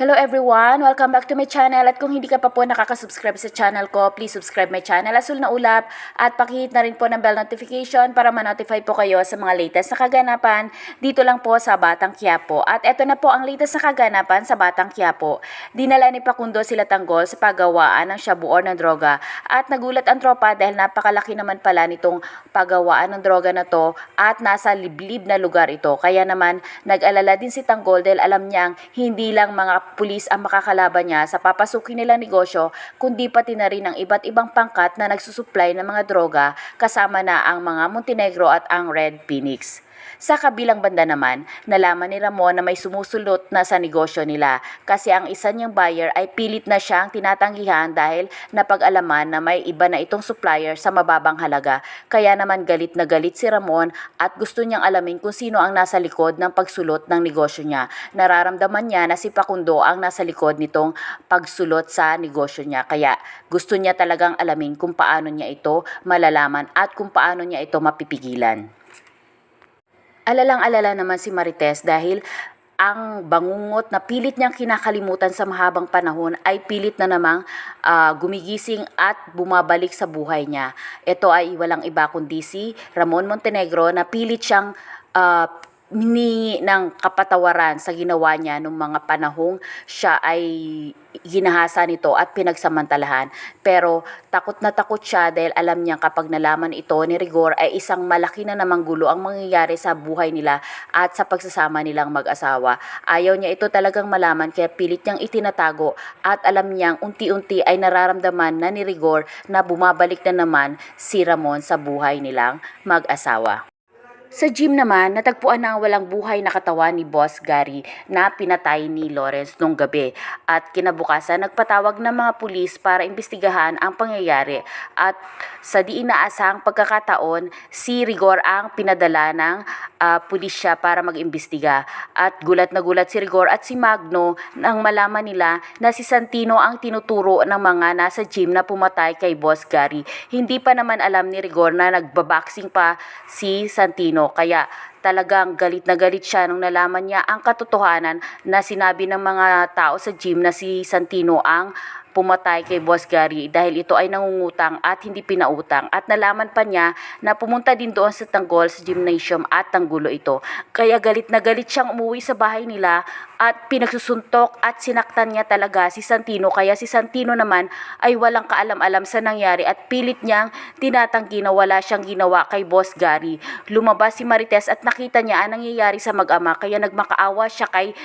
Hello everyone! Welcome back to my channel at kung hindi ka pa po nakaka-subscribe sa channel ko, please subscribe my channel Asul na Ulap at pakihit na rin po ng bell notification para ma-notify po kayo sa mga latest na kaganapan dito lang po sa Batang Quiapo. At eto na po ang latest na kaganapan sa Batang Quiapo. Dinala ni Pakundo sila tanggol sa paggawaan ng shabu or ng droga at nagulat ang tropa dahil napakalaki naman pala nitong paggawaan ng droga na to at nasa liblib na lugar ito. Kaya naman nag-alala din si Tanggol dahil alam niyang hindi lang mga pulis ang makakalaban niya sa papasukin nilang negosyo, kundi pati na rin ang iba't ibang pangkat na nagsusupply ng mga droga kasama na ang mga Montenegro at ang Red Phoenix. Sa kabilang banda naman, nalaman ni Ramon na may sumusulot na sa negosyo nila kasi ang isa niyang buyer ay pilit na siyang tinatanggihan dahil napag-alaman na may iba na itong supplier sa mababang halaga. Kaya naman galit na galit si Ramon at gusto niyang alamin kung sino ang nasa likod ng pagsulot ng negosyo niya. Nararamdaman niya na si Pakundo ang nasa likod nitong pagsulot sa negosyo niya. Kaya gusto niya talagang alamin kung paano niya ito malalaman at kung paano niya ito mapipigilan. Alalang-alala naman si Marites dahil ang bangungot na pilit niyang kinakalimutan sa mahabang panahon ay pilit na namang ah, gumigising at bumabalik sa buhay niya. Ito ay walang iba kundi si Ramon Montenegro na pilit siyang ah, hiningi ng kapatawaran sa ginawa niya nung mga panahong siya ay ginahasa nito at pinagsamantalahan. Pero takot na takot siya dahil alam niya kapag nalaman ito ni Rigor ay isang malaki na namang gulo ang mangyayari sa buhay nila at sa pagsasama nilang mag-asawa. Ayaw niya ito talagang malaman kaya pilit niyang itinatago at alam niyang unti-unti ay nararamdaman na ni Rigor na bumabalik na naman si Ramon sa buhay nilang mag-asawa. Sa gym naman, natagpuan na ang walang buhay na katawan ni Boss Gary na pinatay ni Lawrence nung gabi. At kinabukasan, nagpatawag ng mga pulis para imbestigahan ang pangyayari. At sa di inaasahang pagkakataon, si Rigor ang pinadala ng ah, pulisya para mag-imbestiga. At gulat na gulat si Rigor at si Magno nang malaman nila na si Santino ang tinuturo ng mga nasa gym na pumatay kay Boss Gary. Hindi pa naman alam ni Rigor na nagbaboxing pa si Santino. Kaya talagang galit na galit siya nung nalaman niya ang katotohanan na sinabi ng mga tao sa gym na si Santino ang pumatay kay Boss Gary dahil ito ay nangungutang at hindi pinautang at nalaman pa niya na pumunta din doon sa Tanggol sa gymnasium at tanggulo ito. Kaya galit na galit siyang umuwi sa bahay nila at pinagsusuntok at sinaktan niya talaga si Santino kaya si Santino naman ay walang kaalam-alam sa nangyari at pilit niyang tinatanggi na wala siyang ginawa kay Boss Gary. Lumabas si Marites at nakita niya ang nangyayari sa mag-ama kaya nagmakaawa siya kay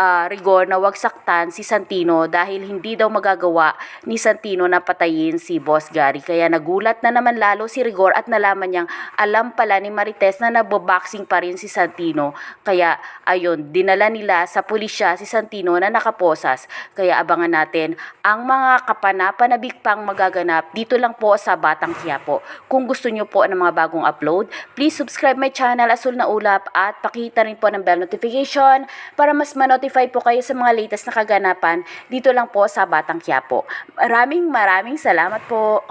ah, Rigor na wag saktan si Santino dahil hindi daw magagawa ni Santino na patayin si Boss Gary. Kaya nagulat na naman lalo si Rigor at nalaman niyang alam pala ni Marites na naboboxing pa rin si Santino. Kaya ayun, dinala nila sa pulisya si Santino na nakaposas. Kaya abangan natin ang mga kapanapanabik pang magaganap dito lang po sa Batang Quiapo. Kung gusto niyo po ng mga bagong upload, please subscribe my channel Asul na Ulap at pakita rin po ng bell notification para mas ma-notify po kayo sa mga latest na kaganapan dito lang po sa Batang Quiapo. Maraming maraming salamat po.